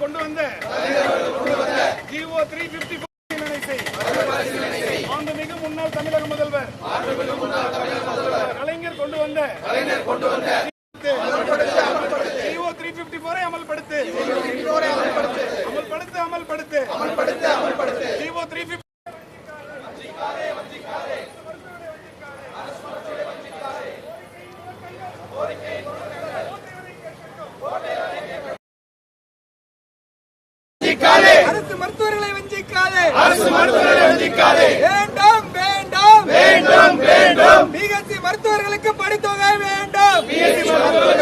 கொண்டு வந்த GO three fifty மாண்புமிகு முன்னாள் தமிழக முதல்வர். கலைஞர் கொண்டு வந்த ஜிஓ த்ரீ பிப்டி போரை அமல்படுத்து. அமல்படுத்து அமல்படுத்து. ஜிஓ த்ரீ பிப்டி அரசு மருத்துவர்களை வஞ்சிக்காதே. அரசு மருத்துவரை வஞ்சிக்காதே. வேண்டாம் வேண்டாம். வேண்டும் வேண்டும். பிஎஸ்சி மருத்துவர்களுக்கு படித்தொகை வேண்டும்.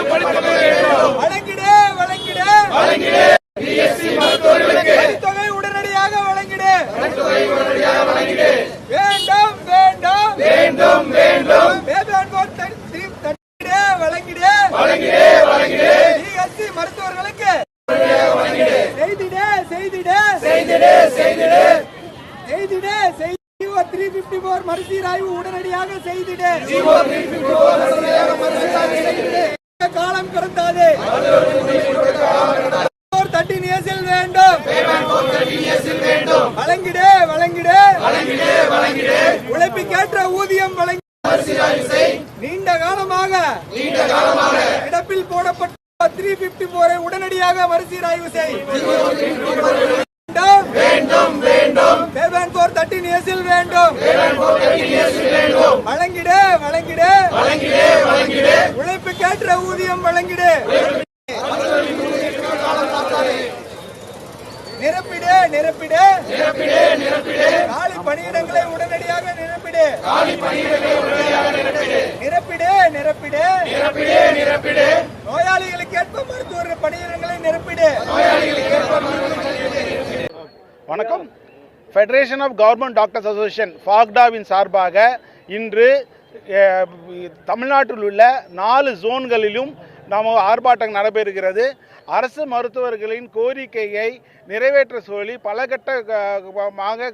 படித்தொகை வேண்டும். வழங்கிடு வழங்கிடு. வழங்கிடு பிஎஸ்சி மருத்துவர்களுக்கு படித்தொகை உடனடியாக வழங்கிடு வழங்கிடு வேண்டாம் வேண்டாம் வேண்டும் வேண்டும் வேதாந்த் போர்ட் தட்டி- தட்டி- தட்டிடு வழங்கிடு வழங்கிடு வழங்கிடு பிஎஸ்சி மருத்துவர்களுக்கு செய்திடு செய்திடு செய்திடு. செய்திடு செய்திடு. செய்தி த்ரீ பிப்டி போர் மறுசீராய்வு உடனடியாக செய்திடு. காலம் கடந்தாது? போர் தட்டி நேசில் வேண்டும். வழங்கிடு வழங்கிடு. வழங்கிடு உழைப்புக்கேற்ற ஊதியம் வழங்கி நீண்ட காலமாக நீண்ட காலமாக கிடப்பில் போடப்பட்ட த்ரீ பிப்டி போரை உடனடியாக மறுசீராய்வு செய். வேண்டும். வேண்டும் போர் தட்டி நேசில் வேண்டும். வழங்கிடு வழங்கிடு. வழங்கிடு வழங்கிடு. உழைப்புக்கேற்ற ஊதியம் வழங்கிடு. Federation of government doctors association ஃபாக்டாவின் சார்பாக இன்று தமிழ்நாட்டில் உள்ள நாலு ஜோன்களிலும் நாம் ஆர்ப்பாட்டம் நடைபெறுகிறது. அரசு மருத்துவர்களின் கோரிக்கையை நிறைவேற்ற சொல்லி பல கட்டமாக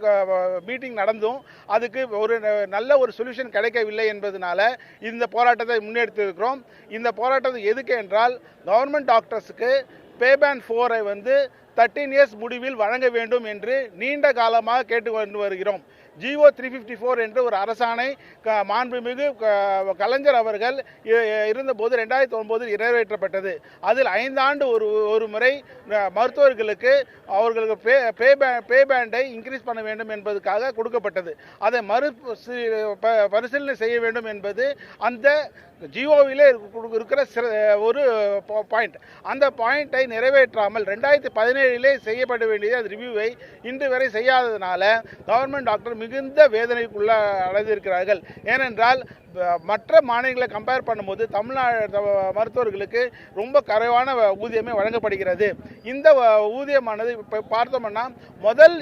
மீட்டிங் நடந்தும் அதுக்கு ஒரு ந- நல்ல ஒரு சொல்யூஷன் கிடைக்கவில்லை என்பதனால இந்த போராட்டத்தை முன்னெடுத்திருக்கிறோம். இந்த போராட்டத்தை எதுக்கு என்றால் கவர்மெண்ட் டாக்டர்ஸுக்கு பேபேன் ஃபோரை வந்து தேர்ட்டீன் இயர்ஸ் முடிவில் வழங்க வேண்டும் என்று நீண்ட காலமாக கேட்டு கொண்டு வருகிறோம். ஜிஓ த்ரீ ஃபிஃப்டி ஃபோர் என்ற ஒரு அரசாணை க- மாண்புமிகு க- கலைஞர் அவர்கள் இருந்தபோது ரெண்டாயிரத்தி ஒன்பதில் நிறைவேற்றப்பட்டது. அதில் ஐந்தாண்டு ஒரு ஒரு முறை மருத்துவர்களுக்கு அவர்களுக்கு பே பே பே- பே பேண்டை இன்க்ரீஸ் பண்ண வேண்டும் என்பதுக்காக கொடுக்கப்பட்டது. அதை மறு ப- பரிசீலனை செய்ய வேண்டும் என்பது அந்த ஜியோவிலே இருக்கிற சிற ஒரு பாயிண்ட் அந்த பாயிண்ட்டை நிறைவேற்றாமல் ரெண்டாயிரத்தி பதினேழிலே செய்யப்பட வேண்டிய அந்த ரிவ்யூவை இன்று வரை செய்யாததுனால கவர்மெண்ட் டாக்டர் மிகுந்த வேதனைக்குள்ள அடைந்திருக்கிறார்கள் ஏனென்றால் மற்ற மாநிலங்களை கம்பேர் பண்ணும்போது தமிழ்நாடு மருத்துவர்களுக்கு ரொம்ப குறைவான ஊதியமே வழங்கப்படுகிறது. இந்த ஊதியமானது இப்போ பார்த்தோம்னா முதல்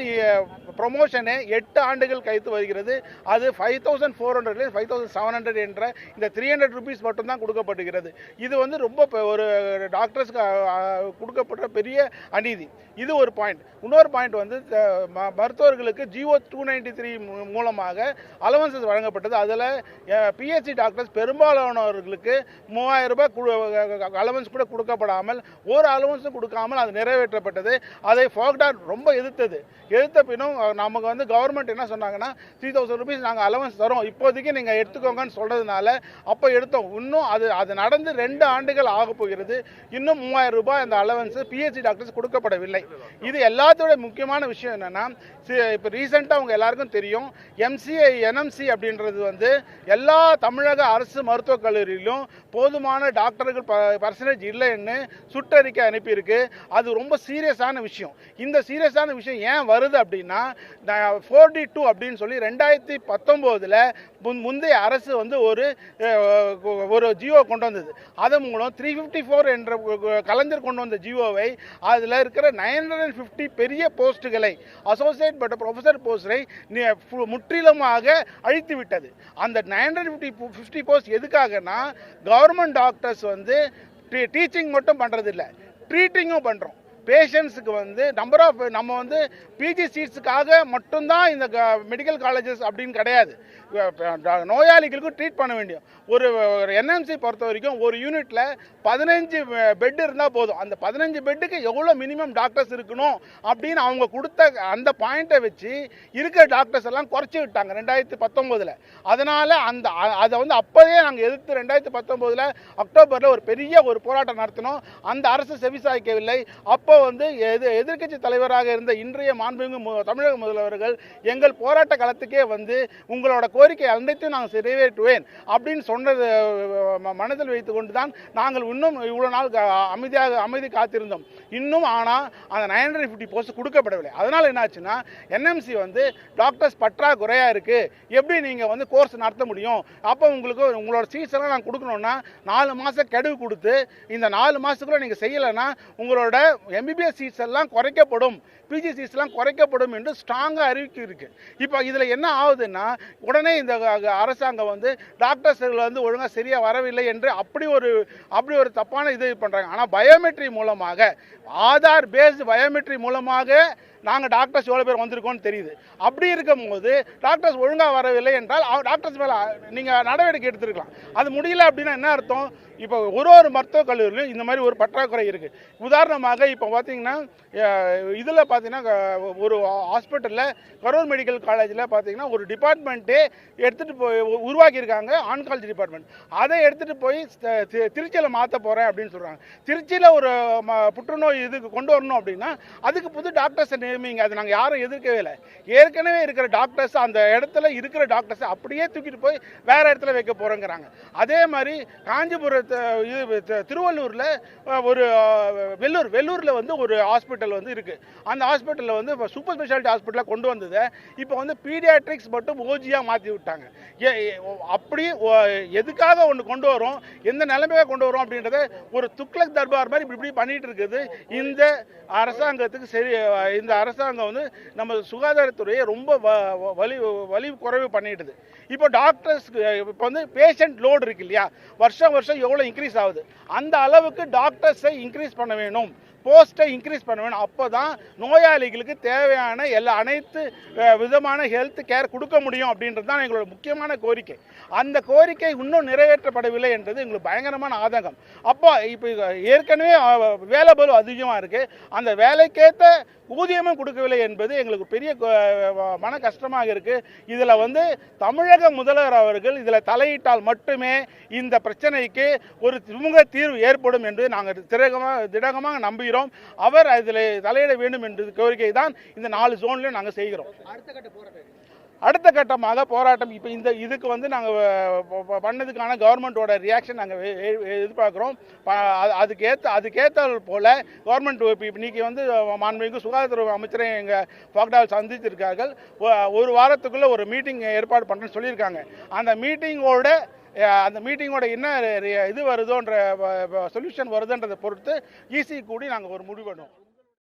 ப்ரொமோஷனே எட்டு ஆண்டுகள் கழித்து வருகிறது. அது ஃபைவ் தௌசண்ட் ஃபோர் ஹண்ட்ரட்லேருந்து ஃபைவ் தௌசண்ட் செவன் ஹண்ட்ரட் என்ற இந்த த்ரீ ஹண்ட்ரட் ருபீஸ் மட்டும்தான் கொடுக்கப்படுகிறது இது வந்து ரொம்ப ஒரு டாக்டர்ஸ்க்கு கொடுக்கப்படுற பெரிய அநீதி. இது ஒரு பாயிண்ட் இன்னொரு பாயிண்ட் வந்து ம- மருத்துவர்களுக்கு ஜிஓ டூ நைன்டி த்ரீ மூலமாக அலவன்சஸ் வழங்கப்பட்டது. அதில் பிஹெச்சி டாக்டர்ஸ் பெரும்பாலானவர்களுக்கு மூவாயிரம் ரூபாய் அலவன்ஸ் கூட கொடுக்கப்படாமல் ஒரு அலவன்ஸும் கொடுக்காமல் அது நிறைவேற்றப்பட்டது. அதை ஃபோக்டார் ரொம்ப எதிர்த்தது. எதிர்த்த பின்னும் நமக்கு வந்து கவர்மெண்ட் என்ன சொன்னாங்கன்னா த்ரீ தௌசண்ட் ருபீஸ் நாங்கள் அலவன்ஸ் தரோம் இப்போதைக்கு நீங்கள் எடுத்துக்கோங்கன்னு சொல்கிறதுனால அப்போ எடுத்தோம். இன்னும் அது அது நடந்து ரெண்டு ஆண்டுகள் ஆக போகிறது. இன்னும் மூவாயிரம் ரூபாய் அந்த அலவன்ஸ் பிஹெச்சி டாக்டர்ஸ் கொடுக்கப்படவில்லை. இது எல்லாத்தோட முக்கியமான விஷயம் என்னென்னா இப்போ ரீசெண்டாக அவங்க எல்லாருக்கும் தெரியும் எம்சிஐ என்எம்சி அப்படின்றது வந்து எல்லா தமிழக அரசு மருத்துவக் கல்லூரியிலும் போதுமான டாக்டர்கள் பர்சன்டேஜ் இல்லைன்னு சுற்றறிக்கை அனுப்பியிருக்கு. அது ரொம்ப சீரியஸான விஷயம். இந்த சீரியஸான விஷயம் ஏன் வருது அப்படின்னா ஃபோர் டி டூ அப்படின்னு சொல்லி ரெண்டாயிரத்தி பத்தொம்போதில் முந்தைய அரசு வந்து ஒரு ஒரு ஜியோ கொண்டு வந்தது. அதன் மூலம் த்ரீ ஃபிஃப்டி ஃபோர் என்ற கலைஞர் கொண்டு வந்த ஜியோவை அதில் இருக்கிற நைன் ஹண்ட்ரட் அண்ட் ஃபிஃப்டி பெரிய போஸ்ட்டுகளை அசோசியேட் பட்ட ப்ரொஃபஸர் போஸ்டரை முற்றிலுமாக அழித்து விட்டது. அந்த nine hundred fifty fifty post எதுக்காகனா கவர்மெண்ட் டாக்டர்ஸ் வந்து டீச்சிங் மட்டும் பண்ணுறதில்ல ட்ரீட்டிங்கும் பண்ணுறோம் பேஷண்ட்ஸுக்கு வந்து நம்பர் ஆஃப் நம்ம வந்து பிஜி சீட்ஸுக்காக மட்டும்தான் இந்த மெடிக்கல் காலேஜஸ் அப்படின்னு கிடையாது. நோயாளிகளுக்கும் ட்ரீட் பண்ண வேண்டியும் ஒரு என்எம்சி பொறுத்த வரைக்கும் ஒரு யூனிட்டில் பதினஞ்சு பெட் இருந்தால் போதும். அந்த பதினஞ்சு பெட்டுக்கு எவ்வளோ மினிமம் டாக்டர்ஸ் இருக்கணும் அப்படின்னு அவங்க கொடுத்த அந்த பாயிண்ட்டை வச்சு இருக்கிற டாக்டர்ஸ் எல்லாம் குறைச்சி விட்டாங்க ரெண்டாயிரத்தி பத்தொம்போதில். அதனால் அந்த அதை வந்து அப்போதே நாங்கள் எதிர்த்து ரெண்டாயிரத்தி பத்தொம்போதில் அக்டோபரில் ஒரு பெரிய ஒரு போராட்டம் நடத்தினோம். அந்த அரசு செவிசாய்க்கவில்லை. அப்போ வந்து எது எதிர்க்கட்சி தலைவராக இருந்த இன்றைய மாண்புமிகு தமிழக முதல்வர்கள் எங்கள் போராட்ட களத்துக்கே வந்து உங்களோட கோரிக்கை அனைத்தையும் நான் நிறைவேற்றுவேன் அப்படின்னு சொன்னது ம- மனதில் வைத்து கொண்டு தான் நாங்கள் இன்னும் இவ்வளோ நாள் அமைதியாக அமைதி காத்திருந்தோம். இன்னும் ஆனால் அந்த நைன் ஹண்ட்ரட் ஃபிஃப்டி போஸ்ட் கொடுக்கப்படவில்லை. அதனால் என்னாச்சுன்னா என்எம்சி வந்து டாக்டர்ஸ் பற்றாக்குறையாக இருக்குது எப்படி நீங்கள் வந்து கோர்ஸ் நடத்த முடியும்? அப்போ உங்களுக்கு உங்களோட சீட்ஸ் நான் கொடுக்கணும்னா நாலு மாதம் கெடுவு கொடுத்து இந்த நாலு மாதத்துக்குள்ளே நீங்கள் செய்யலைன்னா உங்களோட எம்பிபிஎஸ் சீட்ஸ் எல்லாம் குறைக்கப்படும் பிஜி சீட்ஸ் எல்லாம் குறைக்கப்படும் என்று ஸ்ட்ராங்காக அறிவிக்கை இருக்குது இப்போ இதில் என்ன ஆகுதுன்னா உடனே இந்த அரசாங்கம் வந்து டாக்டர்ஸ்கள் வந்து ஒழுங்காக சரியாக வரவில்லை என்று அப்படி ஒரு அப்படி ஒரு தப்பான இது பண்ணுறாங்க ஆனால் பயோமெட்ரி மூலமாக ஆதார் பேஸ்டு பயோமெட்ரி மூலமாக நாங்கள் டாக்டர்ஸ் எவ்வளோ பேர் வந்திருக்கோம்னு தெரியுது. அப்படி இருக்கும்போது டாக்டர்ஸ் ஒழுங்காக வரவில்லை என்றால் டாக்டர்ஸ் மேலே நீங்கள் நடவடிக்கை எடுத்துருக்கலாம். அது முடியல அப்படின்னா என்ன அர்த்தம்? இப்போ ஒரு ஒரு மருத்துவக் கல்லூரியிலும் இந்த மாதிரி ஒரு பற்றாக்குறை இருக்குது உதாரணமாக இப்போ பார்த்தீங்கன்னா இதில் பார்த்தீங்கன்னா ஒரு ஹாஸ்பிட்டலில் கரூர் மெடிக்கல் காலேஜில் பார்த்தீங்கன்னா ஒரு டிபார்ட்மெண்ட்டே எடுத்துகிட்டு போய் உருவாக்கியிருக்காங்க ஆன்காலஜி டிபார்ட்மெண்ட். அதை எடுத்துகிட்டு போய் திருச்சியில் மாற்ற போகிறேன் அப்படின்னு சொல்கிறாங்க திருச்சியில் ஒரு ம- புற்றுநோய் இதுக்கு கொண்டு வரணும் அப்படின்னா அதுக்கு புது டாக்டர்ஸை நியமிங்க அது நாங்கள் யாரும் எதிர்க்கவே இல்லை. ஏற்கனவே இருக்கிற டாக்டர்ஸ் அந்த இடத்துல இருக்கிற டாக்டர்ஸை அப்படியே தூக்கிட்டு போய் வேறு இடத்துல வைக்க போகிறோங்கிறாங்க அதே மாதிரி காஞ்சிபுரத்து இது திருவள்ளூரில் ஒரு வெள்ளூர் வெள்ளூரில் வந்து ஒரு ஹாஸ்பிட்டல் வந்து இருக்குது அந்த ஹாஸ்பிட்டலில் வந்து இப்போ சூப்பர் ஸ்பெஷாலிட்டி ஹாஸ்பிட்டலாக கொண்டு வந்ததை இப்போ வந்து பீடியாட்ரிக்ஸ் மட்டும் ஓஜியாக மாற்றி விட்டாங்க. ஏ- அப்படி எதுக்காக ஒன்று கொண்டு வரும் எந்த நிலைமையாக கொண்டு வரும் அப்படின்றத ஒரு துக்ளக் தர்பார் மாதிரி இப்படி இப்படி பண்ணிகிட்டு இருக்குது. இந்த அரசாங்கத்துக்கு சரி இந்த அரசாங்கம் வந்து நம்ம சுகாதாரத்துறையை ரொம்ப வ- வ- வலி வலி குறைவு பண்ணிடுது. இப்போ டாக்டர்ஸ்க்கு இப்போ வந்து பேஷண்ட் லோடு இருக்கு இல்லையா? வருஷம் வருஷம் எவ்வளோ இன்க்ரீஸ் ஆகுது? அந்த அளவுக்கு டாக்டர்ஸை இன்க்ரீஸ் பண்ண வேணும். போஸ்ட்டை இன்க்ரீஸ் பண்ண வேணும். அப்போ தான் நோயாளிகளுக்கு தேவையான எல்லா அனைத்து விதமான ஹெல்த் கேர் கொடுக்க முடியும் அப்படின்றது தான் எங்களோட முக்கியமான கோரிக்கை. அந்த கோரிக்கை இன்னும் நிறைவேற்றப்படவில்லை என்றது எங்களுக்கு பயங்கரமான ஆதங்கம். அப்போ இப்போ ஏற்கனவே வேலை பலு அதிகமாக இருக்குது அந்த வேலைக்கேற்ற ஊதியமும் கொடுக்கவில்லை என்பது எங்களுக்கு பெரிய மன கஷ்டமாக இருக்குது இதில் வந்து தமிழக முதல்வர் அவர்கள் இதில் தலையிட்டால் மட்டுமே இந்த பிரச்சனைக்கு ஒரு சுமூக தீர்வு ஏற்படும் என்று நாங்கள் திடகமாக திடகமாக நம்புகிறோம். அவர் அதில் தலையிட வேண்டும் என்ற கோரிக்கை தான் இந்த நாலு ஜோன்லையும் நாங்கள் செய்கிறோம். அடுத்த அடுத்த கட்டமாக போராட்டம் இப்போ இந்த இதுக்கு வந்து நாங்கள் பண்ணதுக்கான கவர்மெண்ட்டோட ரியாக்ஷன் நாங்கள் எதிர்பார்க்குறோம். அதுக்கேற்ற அதுக்கேற்ற போல் கவர்மெண்ட் இப்போ இன்னைக்கு வந்து மாண்புமிகு சுகாதாரத்துறை அமைச்சரை எங்கள் பாக்டாவில் சந்தித்திருக்கார்கள். ஒரு வாரத்துக்குள்ளே ஒரு மீட்டிங் ஏற்பாடு பண்ணுறேன்னு சொல்லியிருக்காங்க. அந்த மீட்டிங்கோட அந்த மீட்டிங்கோட என்ன இது வருதோன்ற சொல்யூஷன் வருதுன்றதை பொறுத்து ஈஸி கூடி நாங்கள் ஒரு முடிவு பண்ணுவோம்.